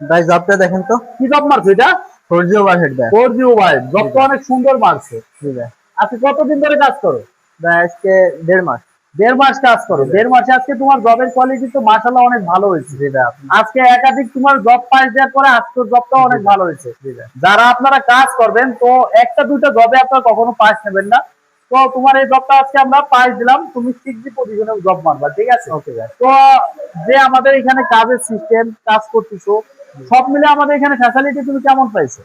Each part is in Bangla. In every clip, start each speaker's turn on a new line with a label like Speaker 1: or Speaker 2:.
Speaker 1: ভাই জবটা দেখেন তো।
Speaker 2: কি জব মারছো এটা?
Speaker 1: ফোর জি ওভার হেড ভাই
Speaker 2: ফোর জিও জবটা অনেক সুন্দর মারছে।
Speaker 1: জি ভাই।
Speaker 2: আজকে কতদিন ধরে কাজ করো?
Speaker 1: ভাই আজকে দেড় মাস।
Speaker 2: দেড় মাস কাজ করো। দেড় মাসে আজকে তোমার জবের কোয়ালিটি তো মাসাল্লাহ অনেক ভালো হয়েছে।
Speaker 1: জি
Speaker 2: আজকে একাধিক তোমার জব পাই দেওয়ার পরে আজকে জবটা অনেক ভালো হয়েছে। যারা আপনারা কাজ করবেন তো একটা দুইটা জবে আপনারা কখনো পাস নেবেন না। তো তোমার এই জবটা আজকে আমরা পাস দিলাম। তুমি সিক্সটি পজিশনে জব মারবা ঠিক আছে?
Speaker 1: ওকে
Speaker 2: তো যে আমাদের এখানে কাজের সিস্টেম কাজ করতেছো সব মিলে আমাদের এখানে ফ্যাসিলিটি তুমি কেমন পাইছো?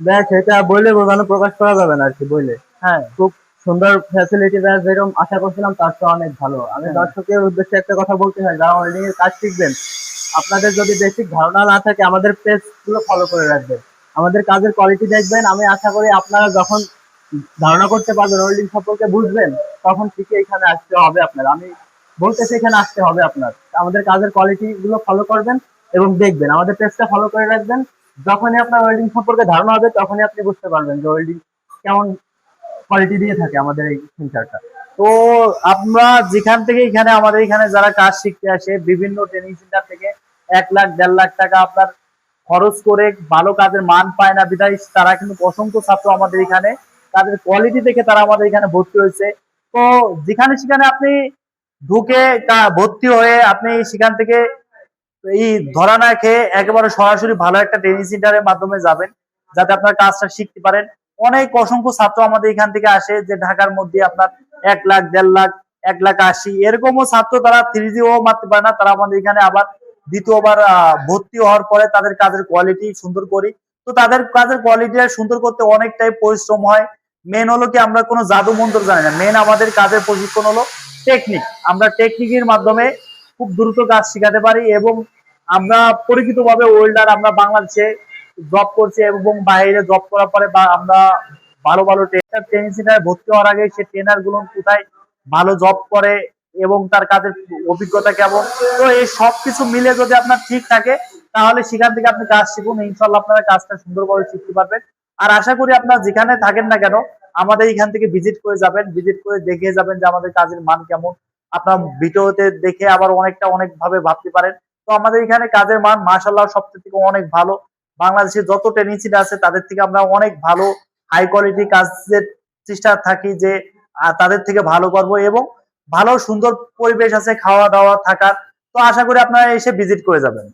Speaker 1: ভাই এটা বইলে বোঝানো প্রকাশ করা যাবে না আর কি বইলে।
Speaker 2: হ্যাঁ।
Speaker 1: খুব সুন্দর ফ্যাসিলিটি ভাই যেরকম আশা করছিলাম তার চেয়ে অনেক ভালো। আমি
Speaker 2: হ্যাঁ।
Speaker 1: দর্শকের উদ্দেশ্যে একটা কথা বলতে চাই যারা ওয়েল্ডিং এর কাজ শিখবেন আপনাদের যদি বেসিক ধারণা না থাকে আমাদের পেজগুলো ফলো করে রাখবেন। আমাদের কাজের কোয়ালিটি দেখবেন। আমি আশা করি আপনারা যখন ধারণা করতে পারবেন ওয়েল্ডিং সম্পর্কে বুঝবেন তখন ঠিকই এখানে আসতে হবে আপনার। আমি বলতেছি এখানে আসতে হবে আপনার। আমাদের কাজের কোয়ালিটি গুলো ফলো করবেন। এবং দেখবেন, আমাদের পেজটা ফলো করে রাখবেন। যখনই আপনার ওয়েল্ডিং সম্পর্কে ধারণা হবে, তখনই আপনি বুঝতে পারবেন যে ওয়েল্ডিং কেমন কোয়ালিটি দিয়ে থাকে আমাদের এই ফিল্টারটা
Speaker 2: তো আমরা যেখান থেকে এখানে, আমাদের এখানে যারা কাজ শিখতে আসে, বিভিন্ন ট্রেনিং সেন্টার থেকে এক লাখ, দেড় লাখ টাকা আপনার খরচ করে ভালো কাজের মান পায় না বিদায় তারা কিন্তু অসংখ্য ছাত্র আমাদের এখানে, তাদের কোয়ালিটি দেখে তারা আমাদের এখানে ভর্তি হয়েছে। তো যেখানে সেখানে আপনি ঢুকে ভর্তি হয়ে আপনি সেখান থেকে এই ধরা না খেয়ে একেবারে সরাসরি ভালো একটা ট্রেনিং সেন্টারের মাধ্যমে যাবেন, যাতে আপনার কাজটা শিখতে পারেন। অনেক অসংখ্য ছাত্র আমাদের এখান থেকে আসে, যে ঢাকার মধ্যে আপনার এক লাখ, দেড় লাখ, এক লাখ আশি, এরকমও ছাত্র তারা থ্রি ও মারতে পারে না, তারা আমাদের এখানে আবার দ্বিতীয়বার ভর্তি হওয়ার পরে তাদের কাজের কোয়ালিটি সুন্দর করি। তো তাদের কাজের কোয়ালিটি সুন্দর করতে অনেকটাই পরিশ্রম হয়। মেন হলো কি, আমরা কোনো জাদু মন্ত্র জানি না। মেন আমাদের কাজের প্রশিক্ষণ হলো টেকনিক আমরা টেকনিকের মাধ্যমে খুব দ্রুত কাজ শেখাতে পারি এবং আমরা পরিচিতভাবে ওয়েল্ডার আমরা বাংলাদেশে জব করছি এবং বাইরে জব করার পরে বা আমরা ভালো ভালো ট্রেনার ট্রেনিং সেন্টারে ভর্তি হওয়ার আগে সে ট্রেনারগুলো কোথায় ভালো জব করে এবং তার কাজের অভিজ্ঞতা কেমন? তো এই সব কিছু মিলে যদি আপনার ঠিক থাকে, তাহলে সেখান থেকে আপনি কাজ শিখুন। ইনশাল্লাহ আপনারা কাজটা সুন্দরভাবে শিখতে পারবেন। আর আশা করি আপনারা যেখানে থাকেন না কেন, আমাদের এখান থেকে ভিজিট করে যাবেন ভিজিট করে দেখে যাবেন যে আমাদের কাজের মান কেমন। আপনার ভিডিওতে দেখে আবার অনেকটা অনেক ভাবে ভাবতে পারেন। তো আমাদের এখানে কাজের মান মাশাল্লাহ সব থেকে অনেক ভালো। বাংলাদেশে যত টেনিসিট আছে, তাদের থেকে আমরা অনেক ভালো হাই কোয়ালিটি কাজের চেষ্টা থাকি যে তাদের থেকে ভালো করব এবং ভালো সুন্দর পরিবেশ আছে খাওয়া দাওয়া থাকার। তো আশা করি আপনারা এসে ভিজিট করে যাবেন।